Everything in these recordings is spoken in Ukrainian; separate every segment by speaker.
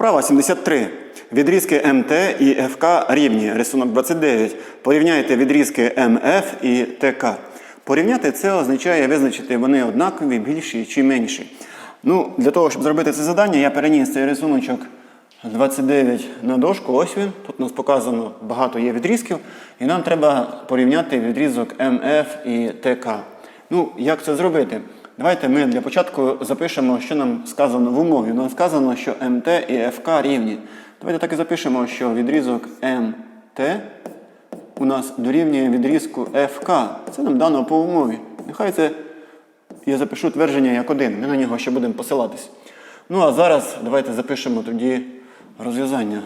Speaker 1: Вправа 73. Відрізки МТ і ФК рівні. Рисунок 29. Порівняйте відрізки МФ і ТК. Порівняти це означає визначити, вони однакові, більші чи менші. Ну, Для того, щоб зробити це завдання, я переніс цей рисуночок 29 на дошку. Ось він. Тут у нас показано багато є відрізків. І нам треба порівняти відрізок МФ і ТК. Ну, як це зробити? Давайте ми для початку запишемо, що нам сказано в умові. Нам сказано, що МТ і ФК рівні. Давайте так і запишемо, що відрізок МТ у нас дорівнює відрізку ФК. Це нам дано по умові. Нехай це я запишу твердження як один. Ми на нього ще будемо посилатись. Ну а зараз давайте запишемо тоді розв'язання.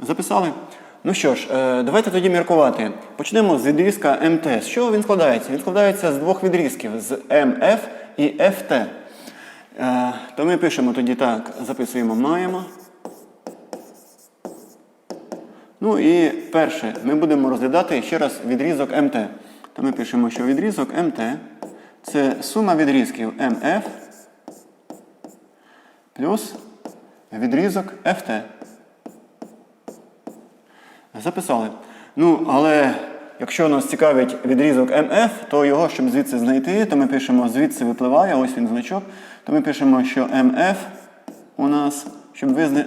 Speaker 1: Записали? Ну що ж, е, давайте тоді міркувати. Почнемо з відрізка МТ. З чого він складається? Він складається з двох відрізків: з МФ і ФТ. Е, То ми пишемо тоді так, записуємо маємо. Ну і перше, ми будемо розглядати ще раз відрізок МТ. То ми пишемо, що відрізок МТ це сума відрізків МФ плюс відрізок ФТ. Записали. Ну, але якщо нас цікавить відрізок МФ, то його, щоб звідси знайти, то ми пишемо, звідси випливає, ось він значок, то ми пишемо, що МФ у нас, щоб, визна...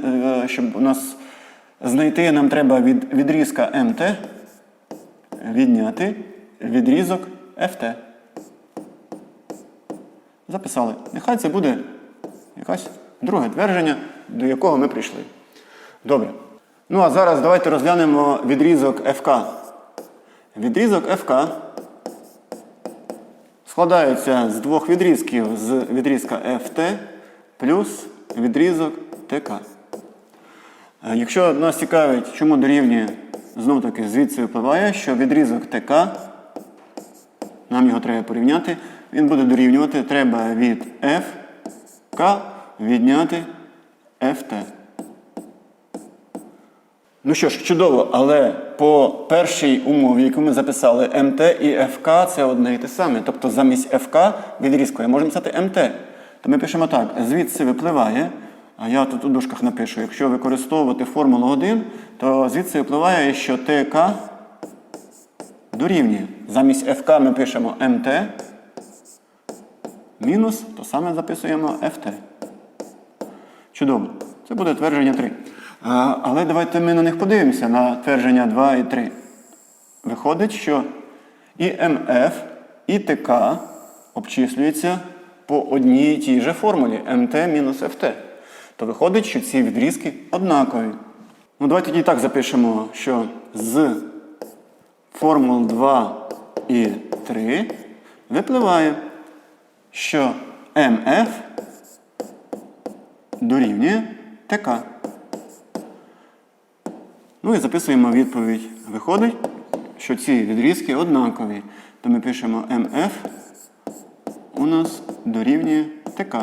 Speaker 1: е, щоб у нас знайти, нам треба від відрізка МТ відняти відрізок ФТ. Записали. Нехай це буде якесь друге твердження, до якого ми прийшли. Добре. Ну а зараз давайте розглянемо відрізок ФК. Відрізок ФК складається з двох відрізків з відрізка ФТ плюс відрізок ТК. Е, Якщо нас цікавить, чому дорівнює, знов таки звідси випливає, що відрізок ТК, нам його треба порівняти, він буде дорівнювати, треба від ФК відняти ФТ. Ну що ж, чудово, але по першій умові, яку ми записали, МТ і ФК це одне і те саме. Тобто замість ФК відрізкою можемо писати МТ. То ми пишемо так, звідси випливає, а я тут у дужках напишу, якщо використовувати формулу 1, то звідси випливає, що ТК дорівнює. Замість ФК ми пишемо МТ, мінус, то саме записуємо ФТ. Чудово. Це буде твердження 3. Але давайте ми на них подивимося, на твердження 2 і 3. Виходить, що і МФ, і ТК обчислюються по одній і тій же формулі МТ мінус ФТ. То виходить, що ці відрізки однакові. Ну, давайте тоді так запишемо, що з формул 2 і 3 випливає, що МФ дорівнює ТК. Ну і записуємо відповідь. Виходить, що ці відрізки однакові. То ми пишемо МФ у нас дорівнює ТК.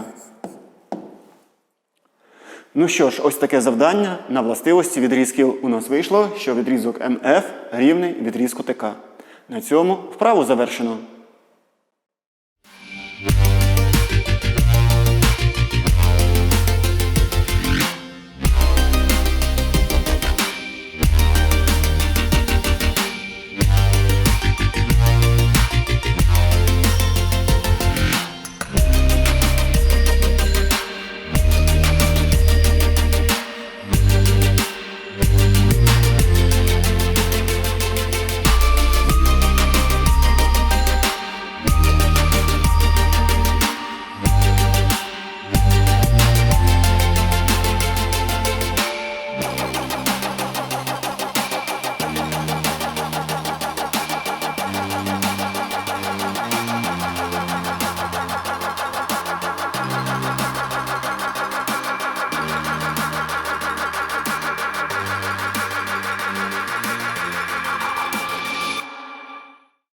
Speaker 1: Ну що ж, ось таке завдання на властивості відрізків у нас вийшло, що відрізок МФ рівний відрізку ТК. На цьому вправу завершено.